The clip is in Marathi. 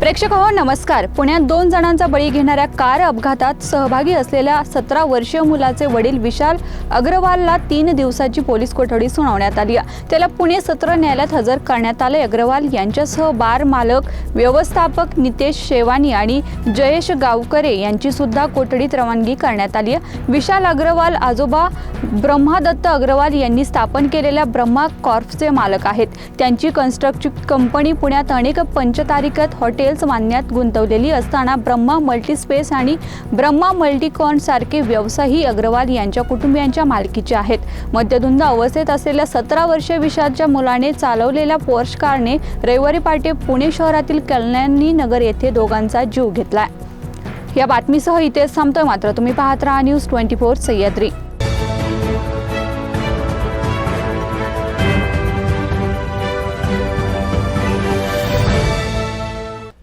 प्रेक्षक हो नमस्कार. पुण्यात दोन जणांचा बळी घेणाऱ्या कार अपघातात सहभागी असलेल्या सतरा वर्षीय मुलाचे वडील विशाल अग्रवालला तीन दिवसाची पोलीस कोठडी सुनावण्यात आली आहे. त्याला पुणे सत्र न्यायालयात हजर करण्यात आले अग्रवाल यांच्यासह बार मालक व्यवस्थापक नितेश शेवानी आणि जयेश गावकरे यांची सुद्धा कोठडीत रवानगी करण्यात आली आहे. विशाल अग्रवाल आजोबा ब्रह्मादत्त अग्रवाल यांनी स्थापन केलेल्या ब्रह्मा कॉर्पचे मालक आहेत. त्यांची कन्स्ट्रक्टची कंपनी पुण्यात अनेक पंचतारिकत हॉटेल्स मानण्यात गुंतवलेली असताना ब्रह्मा मल्टीस्पेस आणि ब्रह्मा मल्टीकॉन सारखे व्यवसायही अग्रवाल यांच्या कुटुंबियांच्या मालकीचे आहेत. मध्यधुंद अवस्थेत असलेल्या सतरा वर्षीय विषादच्या मुलाने चालवलेल्या पोर्श कारने रविवारी पहाटे पुणे शहरातील कल्याणी नगर येथे दोघांचा जीव घेतला या बातमीसह इथेच थांबतोय मात्र. तुम्ही पाहत राहा न्यूज ट्वेंटी फोर सह्याद्री.